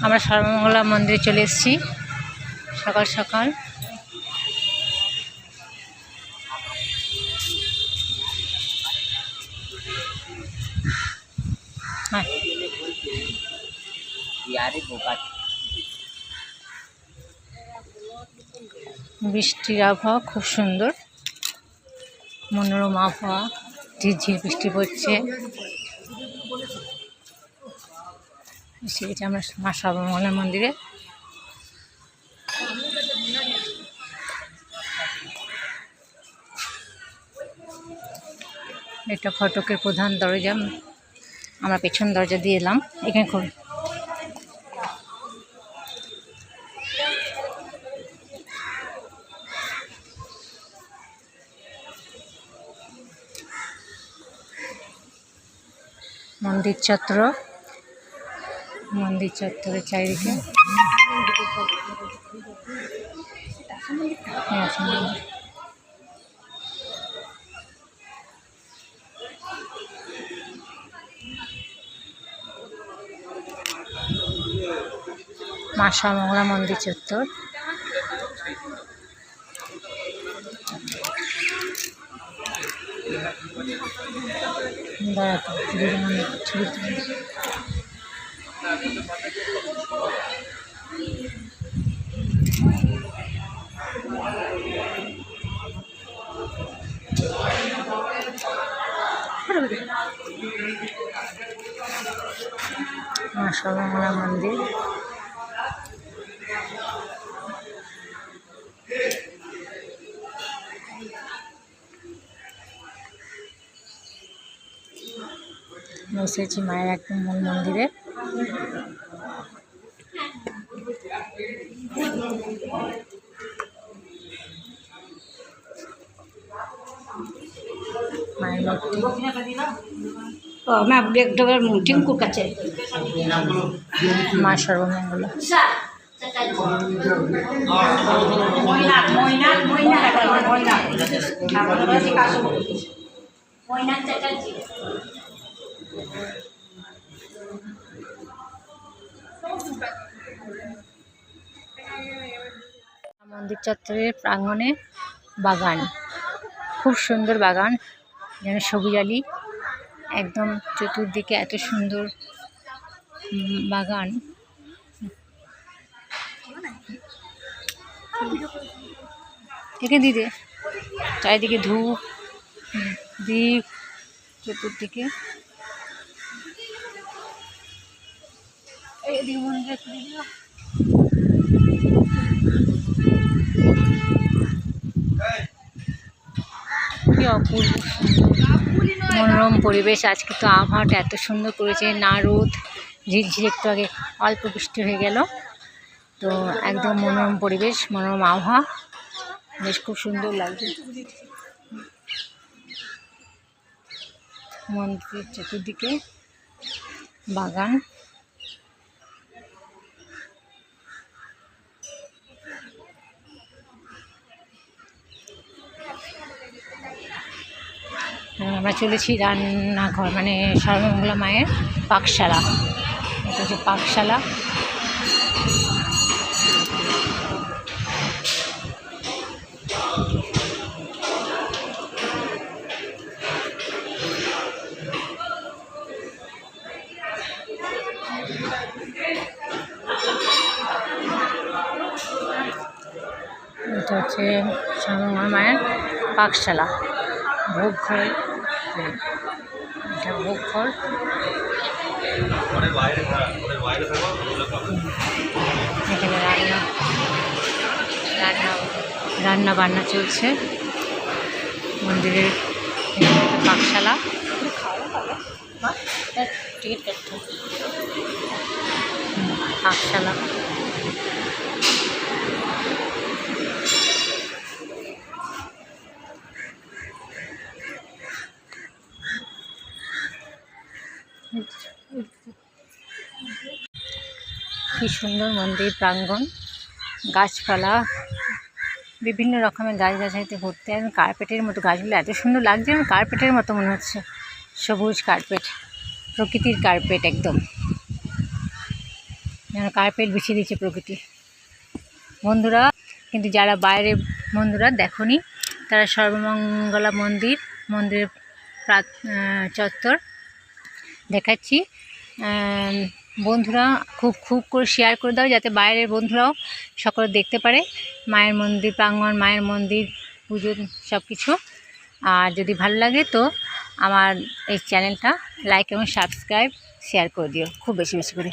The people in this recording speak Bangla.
আমরা সর্বমঙ্গলা মন্দিরে চলে এসেছি। সকাল সকাল। হ্যাঁ। বৃষ্টির আবহাওয়া খুব সুন্দর। মনোরম আবহাওয়া, ঝিরঝির বৃষ্টি পড়ছে। এসে গেছি আমরা মা সর্বমঙ্গলা মন্দিরে। এটা ফটকের প্রধান দরজা, আমরা পেছন দরজা দিয়ে এলাম। এখানে খুব মন্দির চত্বর। মন্দির চত্বরের চারিদিকে হ্যাঁ, আছে মন্দির। মা সর্বমঙ্গলা মন্দির চত্বর দাঁড়াতে ছবি। মা মন্দির। এসেছি মায়ের একদম মূল মন্দিরে। আমি আপনি একবার টিঙ্কুর কাছে মা সর্বমঙ্গল ময়না মন্দির চত্বরের প্রাঙ্গণে বাগান। খুব সুন্দর বাগান। যেন সবুজালি একদম চতুর্দিকে এত সুন্দর বাগান। একে দিদে চারিদিকে ধূপ দ্বীপ চতুর্দিকে কি অপূর্ব মনোরম পরিবেশ, আজকে তো আবহাওয়াটা এত সুন্দর করেছে, না রোদ, ঝিরঝির একটু আগে অল্প বৃষ্টি হয়ে গেল। তো একদম মনোরম পরিবেশ, মনোরম আবহাওয়া, বেশ খুব সুন্দর লাগছে। মন্দিরের চতুর্দিকে বাগান। আমরা চলেছি রান্নাঘর মানে সর্বমঙ্গলা মায়ের পাকশালা। এটা হচ্ছে পাকশালা। এটা হচ্ছে সর্বমঙ্গলা মায়ের পাকশালা। ভোগ ঘর এখানে রান্না রান্না রান্না বান্না চলছে। মন্দিরের পাকশালা। পাকশালা। কি সুন্দর মন্দির, প্রাঙ্গণ, গাছপালা, বিভিন্ন রকমের গাছ গাছালিতে ঘুরতে একদম কার্পেটের মতো গাছগুলো এত সুন্দর লাগছে যেন কার্পেটের মতো মনে হচ্ছে। সবুজ কার্পেট, প্রকৃতির কার্পেট একদম। যেন কার্পেট বিছিয়ে দিচ্ছে প্রকৃতি। বন্ধুরা, কিন্তু যারা বাইরে, বন্ধুরা দেখনি, তারা সর্বমঙ্গলা মন্দির, মন্দিরের চত্বর দেখাচ্ছি। বন্ধুরা খুব খুব করে শেয়ার করে দাও যাতে বাইরের বন্ধুরাও সকলে দেখতে পারে। মায়ের মন্দির, প্রাঙ্গণ, মায়ের মন্দির, পুজো সব কিছু আর যদি ভালো লাগে তো আমার এই চ্যানেলটা লাইক এবং সাবস্ক্রাইব শেয়ার করে দিও। খুব বেশি বেশি করে।